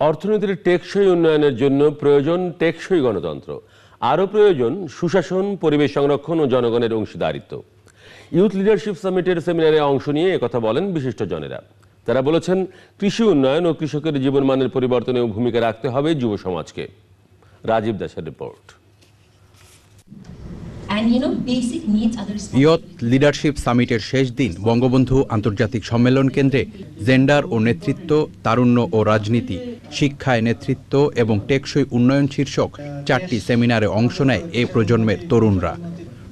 অর্থনীতির টেকসই উন্নয়নের জন্য প্রয়োজন টেকসই গণতন্ত্র, আরও প্রয়োজন সুশাসন, পরিবেশ সংরক্ষণ ও জনগণের অংশীদারিত্ব। ইউথ লিডারশিপ সামিটের সেমিনারে অংশ নিয়ে একথা বলেন বিশিষ্ট জনেরা। তারা বলেছেন, কৃষি উন্নয়ন ও কৃষকের জীবনমানের পরিবর্তনেও ভূমিকা রাখতে হবে যুব সমাজকে। রাজীব দাসের রিপোর্ট। ইয়ত লিডারশিপ সামিটের শেষ দিন বঙ্গবন্ধু আন্তর্জাতিক সম্মেলন কেন্দ্রে জেন্ডার ও নেতৃত্ব, তারুণ্য ও রাজনীতি, শিক্ষায় নেতৃত্ব এবং টেকসই উন্নয়ন শীর্ষক চারটি সেমিনারে অংশ নেয় এ প্রজন্মের তরুণরা।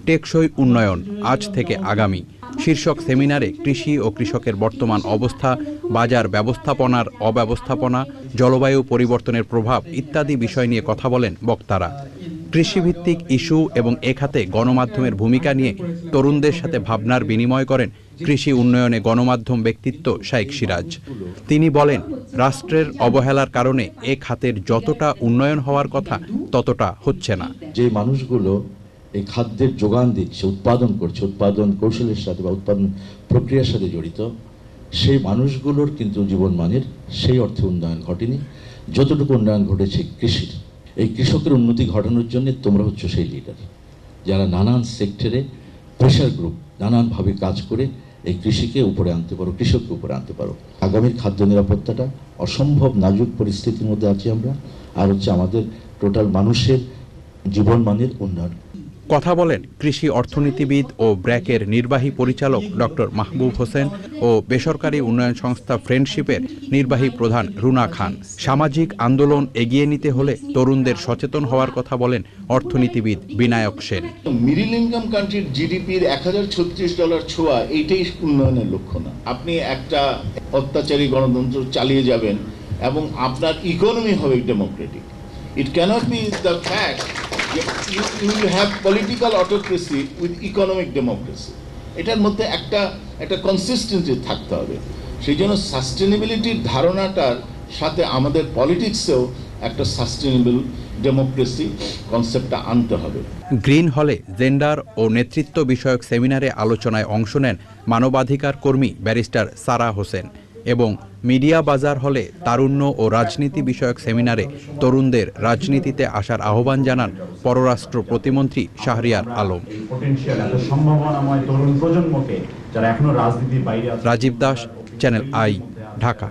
টেকসই উন্নয়ন আজ থেকে আগামী। শীর্ষক সেমিনারে কৃষি ও কৃষকের বর্তমান অবস্থা, বাজার ব্যবস্থাপনার অব্যবস্থাপনা, জলবায়ু পরিবর্তনের প্রভাব ইত্যাদি বিষয় নিয়ে কথা বলেন বক্তারা। কৃষিভিত্তিক ইস্যু এবং এ খাতে গণমাধ্যমের ভূমিকা নিয়ে তরুণদের সাথে ভাবনার বিনিময় করেন কৃষি উন্নয়নে গণমাধ্যম ব্যক্তিত্ব শাইক সিরাজ। তিনি বলেন, রাষ্ট্রের অবহেলার কারণে এ খাতের যতটা উন্নয়ন হওয়ার কথা ততটা হচ্ছে না। যে মানুষগুলো এই খাদ্যের যোগান দিচ্ছে উৎপাদন করছে, উৎপাদন কৌশলের সাথে বা উৎপাদন প্রক্রিয়ার সাথে জড়িত, সেই মানুষগুলোর কিন্তু জীবনমানের সেই অর্থে উন্নয়ন ঘটেনি। যতটুকু উন্নয়ন ঘটেছে কৃষির এই কৃষকের উন্নতি ঘটানোর জন্য তোমরা হচ্ছে সেই লিডার যারা নানান সেক্টরে প্রেশার গ্রুপ নানানভাবে কাজ করে এই কৃষিকে উপরে আনতে পারো, কৃষককে উপরে আনতে পারো। আগামীর খাদ্য নিরাপত্তাটা অসম্ভব নাজুক পরিস্থিতির মধ্যে আছি আমরা, আর হচ্ছে আমাদের টোটাল মানুষের জীবনমানের উন্নয়ন। কথা বলেন কৃষি অর্থনীতিবিদ ও ব্র্যাকের নির্বাহী পরিচালক ডক্টর মাহবুব হোসেন ও বেসরকারি উন্নয়ন সংস্থা ফ্রেন্ডশিপের নির্বাহী প্রধান রুনা খান। সামাজিক আন্দোলন এগিয়ে নিতে হলে তরুণদের সচেতন হওয়ার কথা বলেন অর্থনীতিবিদ বিনায়ক সেন। মিডিল ইনকাম কান্ট্রির জিডিপির এক হাজার ছত্রিশ ডলার ছোঁয়া, এইটাই উন্নয়নের লক্ষ্য না। আপনি একটা অত্যাচারী গণতন্ত্র চালিয়ে যাবেন এবং আপনার ইকোনমি হবে democratic it cannot be the fact you will have political autocracy with economic democracy এটার মধ্যে একটা একটা কনসিস্টেন্সি থাকতে হবে। সেই জন্য সাস্টেনেবিলিটির ধারণাটার সাথে আমাদের পলিটিক্সেও একটা সাস্টেনেবল ডেমোক্রেসি কনসেপ্টটা আনতে হবে। গ্রিন হলে জেন্ডার ও নেতৃত্ব বিষয়ক সেমিনারে আলোচনায় অংশ নেন মানবাধিকার কর্মী ব্যারিস্টার সারা হোসেন। এবং মিডিয়া বাজার হলে তারুণ্য ও রাজনীতি বিষয়ক সেমিনারে তরুণদের রাজনীতিতে আসার আহ্বান জানান পররাষ্ট্র প্রতিমন্ত্রী Shahriar Alam. Rajib Das channel I Dhaka